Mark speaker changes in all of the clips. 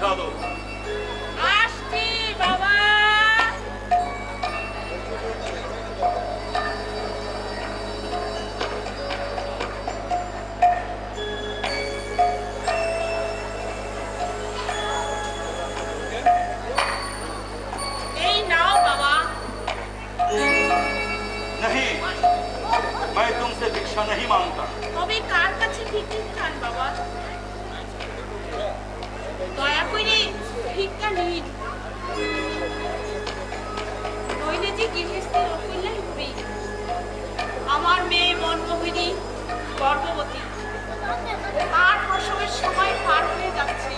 Speaker 1: দো
Speaker 2: আসছি বাবা এই নাও বাবা
Speaker 1: नहीं मैं तुमसे भिक्षा नहीं मांगता
Speaker 2: ভিক্ষা নিন নইলে যে গৃহস্থের অকল্যাণ হবে আমার মেয়ে মনমোহিনী গর্ভবতী আর প্রসবের সময় পার হয়ে যাচ্ছে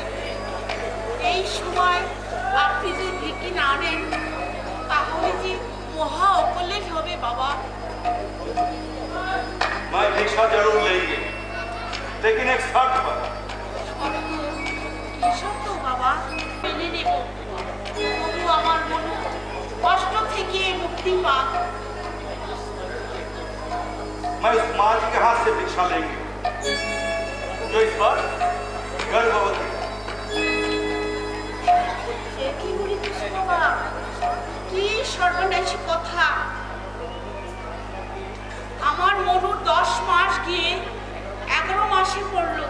Speaker 2: এই সময় আপনি যদি ভিক্ষি না নেন তাহলে যে মহা অকল্যাণ হবে বাবা
Speaker 1: मैं भिक्षा जरूर लेंगे लेकिन एक शर्त पर
Speaker 2: কষ্ট থেকে মুক্তি পাক
Speaker 1: मैं उस माँ जी के हाथ से भिक्षा लेंगे जो इस पर गर्भवती है।
Speaker 2: সে কি বলিস বাবা কি সর্বনাশী কথা আমার মনুর দশ মাস গিয়ে এগারো মাসে পড়লো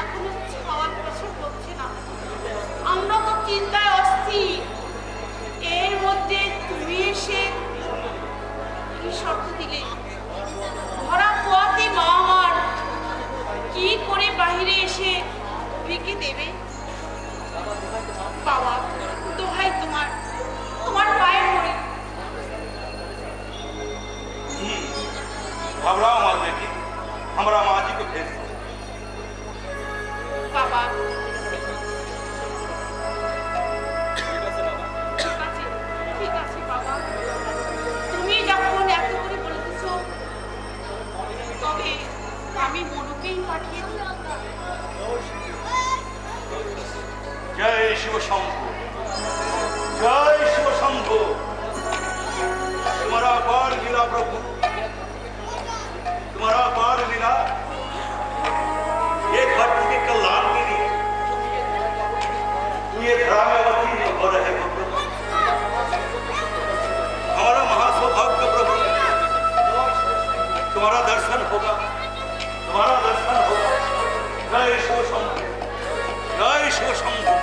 Speaker 2: এখনো খাওয়ার প্রসব হচ্ছে না আমরা তো চিন্তায় অস্থির এর মধ্যে তুমি এসে কি শর্ত দিলে ধরা পোয়াতে মা আমার কি করে বাহিরে এসে ভিকে দেবে বাবা দোহাই তোমার তোমার পায়ে পড়ে
Speaker 1: घबराओ मत बेटी हमारा माँ जी को भेज दो जय शिव शंभु जय शिव शंभु तुम्हारा पार लीला प्रभु तुम्हारा पार लीला एक भक्त के कल्याण के लिए ये रामावती हो रहे हो प्रभु हमारा महासौभाग्य प्रभु तुम्हारा दर्शन होगा तुम्हारा दर्शन होगा जय शिव शंभु জয় শিব শম্ভু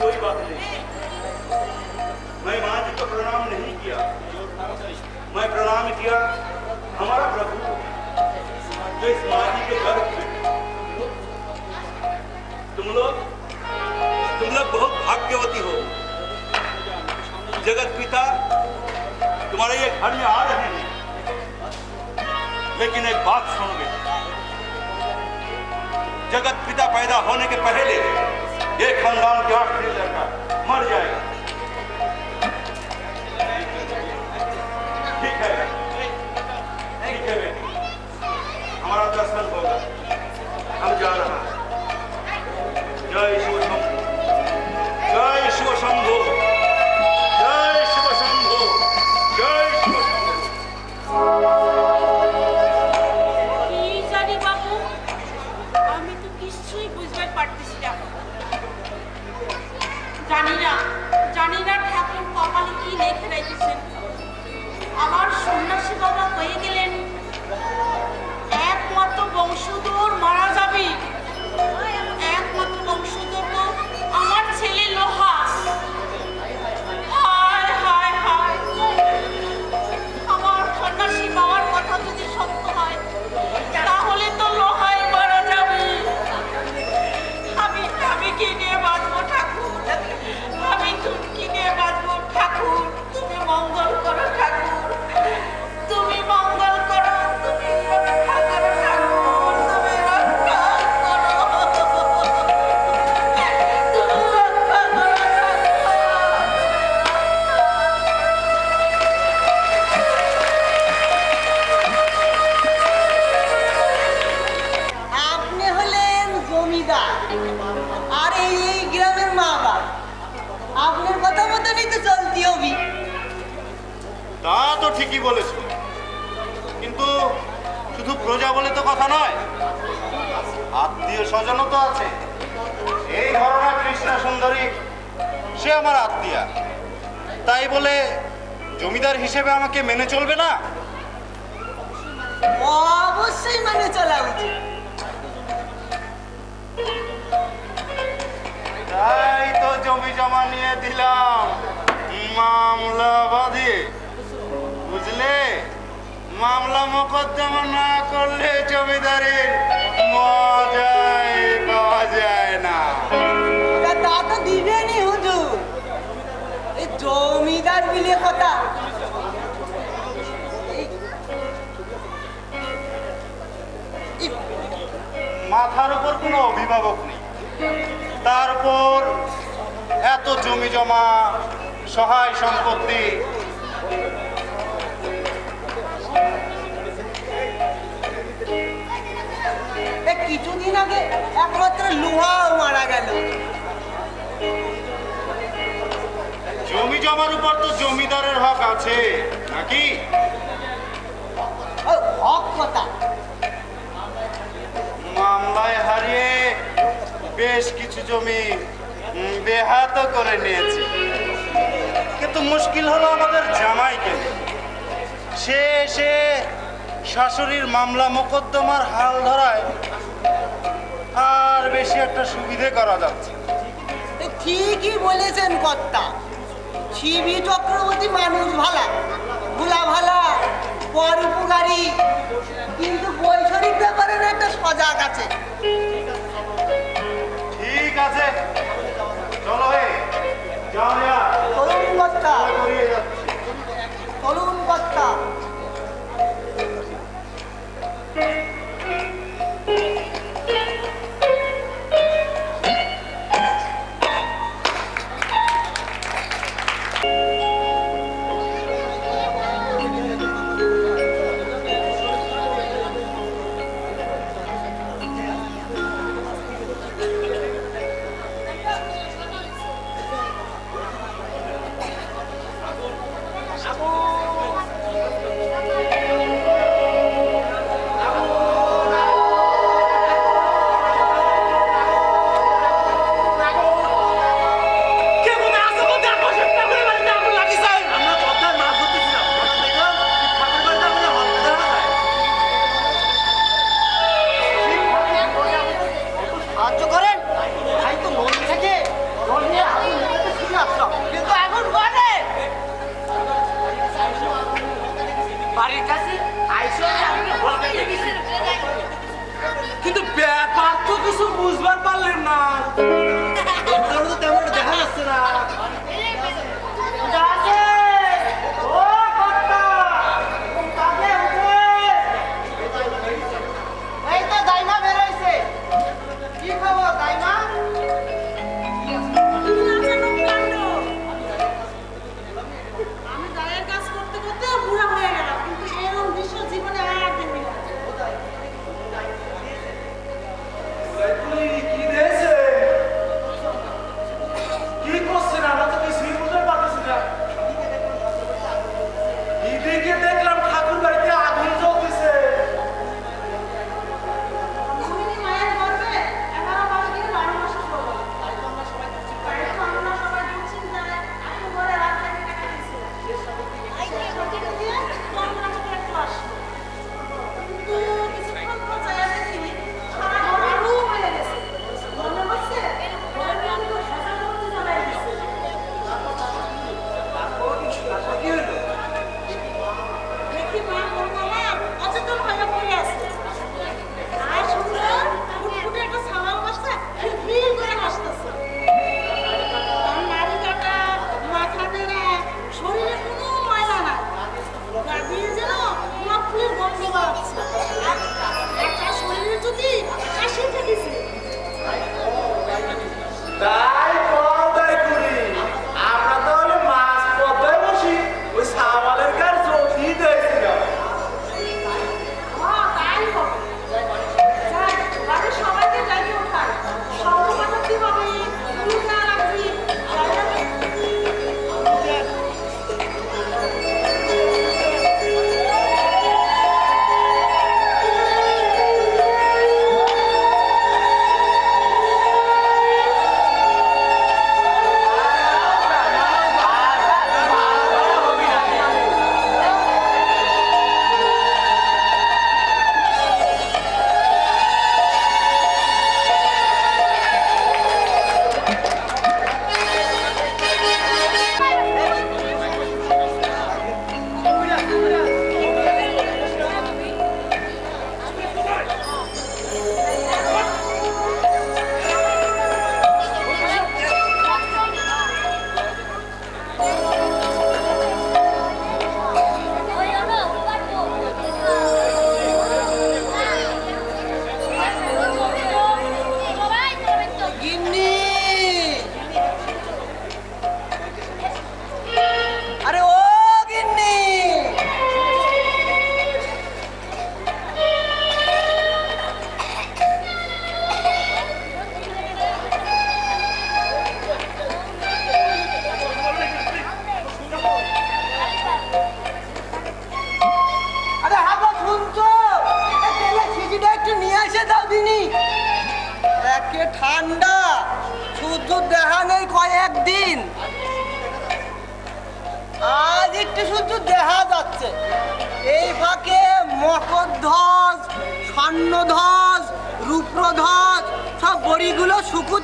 Speaker 1: कोई बात नहीं। मैं माँ जी को प्रणाम नहीं किया। मैं प्रणाम किया हमारा प्रभु जो इस माँ जी के में। तुम लोग तुम लोग बहुत भाग्यवती हो। जगत पिता, तुम्हारे ये घर में आ रहे हैं। लेकिन एक बात सुनोगे जगत पिता पैदा होने के पहले एक खानदान के आखिरी लड़का मर जाएगा।
Speaker 3: হিসেবে আমাকে মেনে চলবে না?
Speaker 4: অবশ্যই মানে চলা উচিত।
Speaker 3: তাই তো জমি জমা নিয়ে দিলাম। মামলা বাঁধিয়ে বুঝলে? মামলা মোকদ্দমা না করলে জমিদারের মজাই পাওয়া যায় না।
Speaker 4: তা তা দিবেনি হুজুর। জমিদার মিলে কথা
Speaker 3: মাথার উপর কোনো অভিভাবক নেই। তারপর এত জমি জমা সহায় সম্পত্তি।
Speaker 4: কিছুদিন আগে একমাত্র লোহাও মারা গেল।
Speaker 3: জমি জমার উপর তো জমিদারের হক আছে নাকি?
Speaker 4: হক কথা
Speaker 3: মামলায় হারিয়ে বেশ কিছু জমি বেহাত করে নিয়েছি কিন্তু মুশকিল হলো আমাদের জামাইকে। সে এসে শাশুড়ির মামলা মোকদ্দমার হাল ধরায় আর বেশি একটা সুবিধে করা যাচ্ছে।
Speaker 4: ঠিকই বলেছেন কর্তা শিবি চক্রবর্তী মানুষ ভালা, ভোলা ভালা, পর উপকারী, কিন্তু একটা সজাগ আছে।
Speaker 3: ঠিক আছে। চলো হে যাও যা
Speaker 4: চলুন কর্তা
Speaker 3: করিয়ে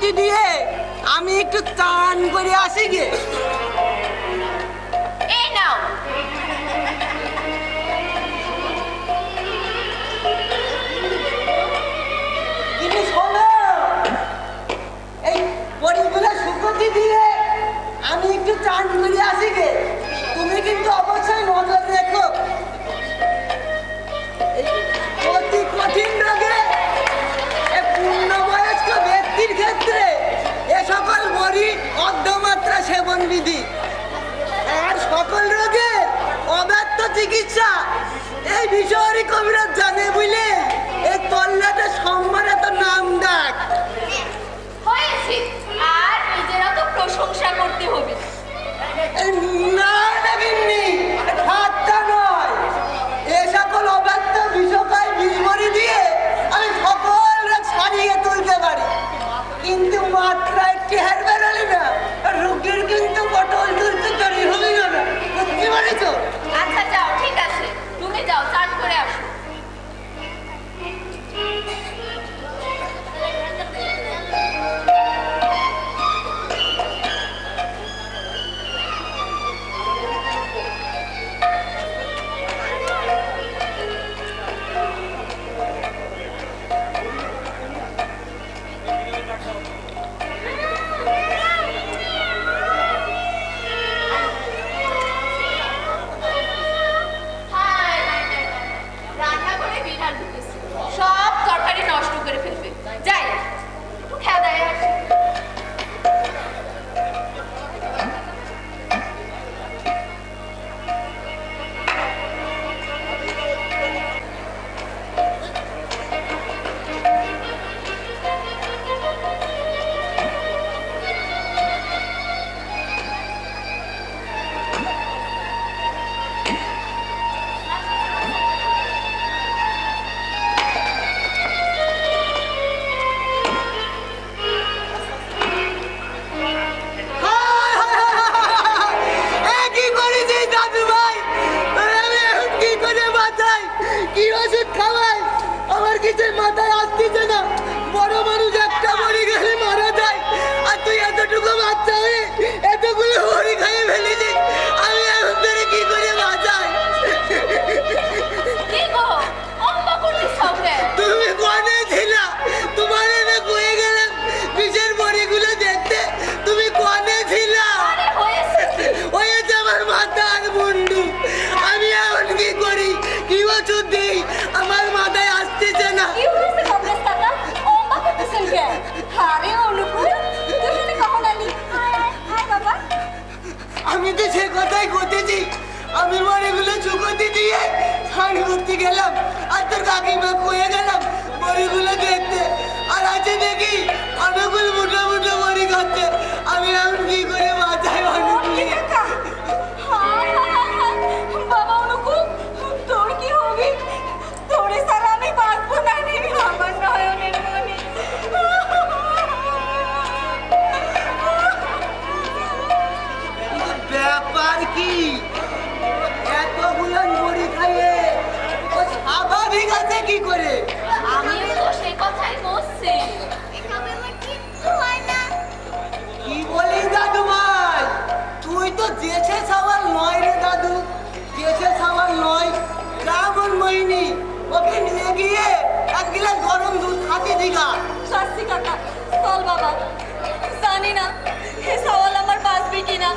Speaker 4: ছুটি দিয়ে আমি একটু চান করে আসি গে। আমি বড়িগুলো চুকোতে দিয়ে স্নান করতে গেলাম আর তোর কাকিমা খুঁয়ে গেলাম বড়িগুলো হয়নি ওকে নিয়ে গিয়ে এক গিলাস গরম দুধ খাতে দিঘা
Speaker 5: শাস্তি কাকা, চল বাবা। জানি না হে সওয়াল আমার বাঁচবে কিনা।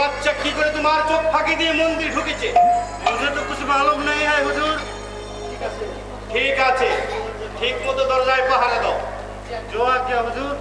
Speaker 3: বাচ্চা কি করে তোমার চোখ ফাঁকি দিয়ে মন্দির ঢুকেছে? তো কিছু মালুম নেই হ্যাঁ হুজুর? ঠিক আছে। ঠিক মতো দরজায় পাহারা দাও। জোয়া
Speaker 2: কে হুজুর?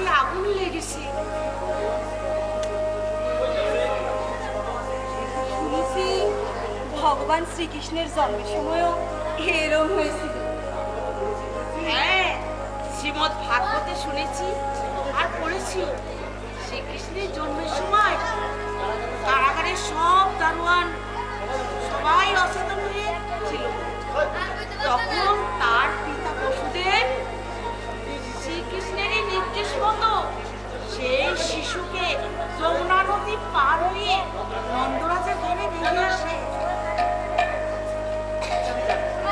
Speaker 2: শরীরে আগুন লেগেছে।
Speaker 5: শুনেছি ভগবান শ্রীকৃষ্ণের জন্মের সময়ও এরম হয়েছিল।
Speaker 2: হ্যাঁ শ্রীমদ ভাগবতে শুনেছি আর পড়েছি। শ্রীকৃষ্ণের জন্মের সময় কারাগারের সব দারোয়ান সবাই অচেতন হয়ে ছিল। তখন মতো সেই শিশুকে যমুনা নদী পার হয়ে নন্দরাজের ঘরে বেরিয়ে আসে।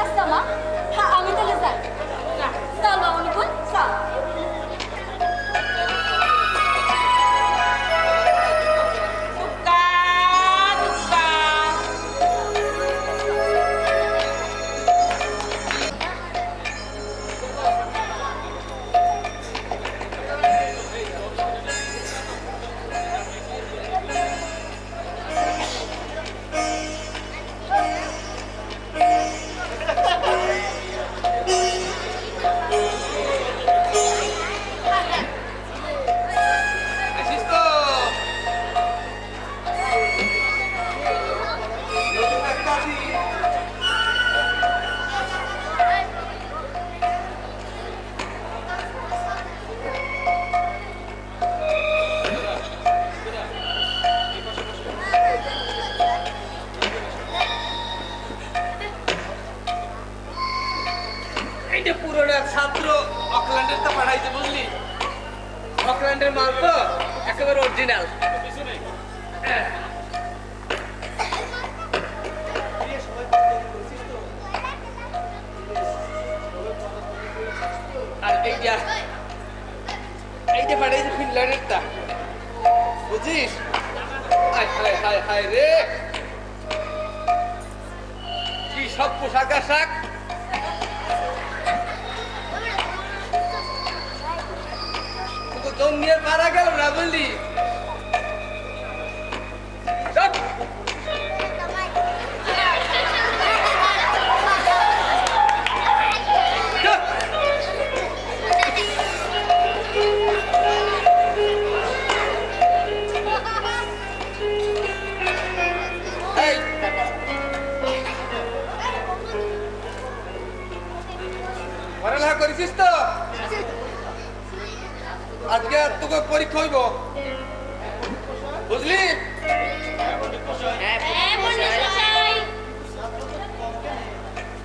Speaker 5: আচ্ছা মা, আমি তাহলে যাই।
Speaker 6: হায় হায় রে। কি সব পোশাক আশাক? জমিয়ে মারা গেল না বুঝলি আর তোকে পরীক্ষা হইব। বুঝলি?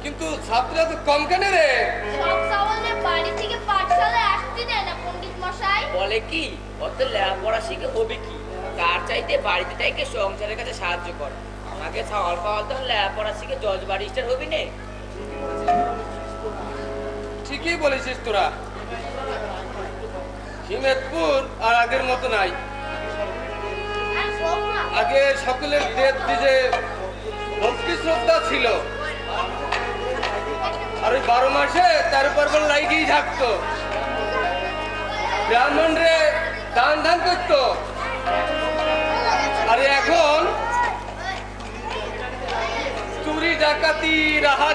Speaker 6: কিন্তু ছাত্ররা তো কম কেন রে।
Speaker 7: বাড়ি থেকে পাঠশালায় আসতে দেয় না পণ্ডিত মশাই
Speaker 8: বলে কি? অত লেখাপড়া শিখে হবে কি? তার চাইতে বাড়িতে থেকে সংসারের কাছে সাহায্য কর। আমাকে ছাওয়াল পাওয়াল তখন লেখাপড়া শিখে জজ বারিস্টার হবি নে।
Speaker 6: ঠিকই বলেছিস তোরা। হিমেদপুর আর আগের মতো নাই। আগে সকলের দেব দিজে ভক্তি শ্রদ্ধা ছিল। আর ওই বারো মাসে তার উপর লাইগেই থাকতো। ব্রাহ্মণ রে দান ধান করতো। আর এখন চুরি ডাকাতি রাহা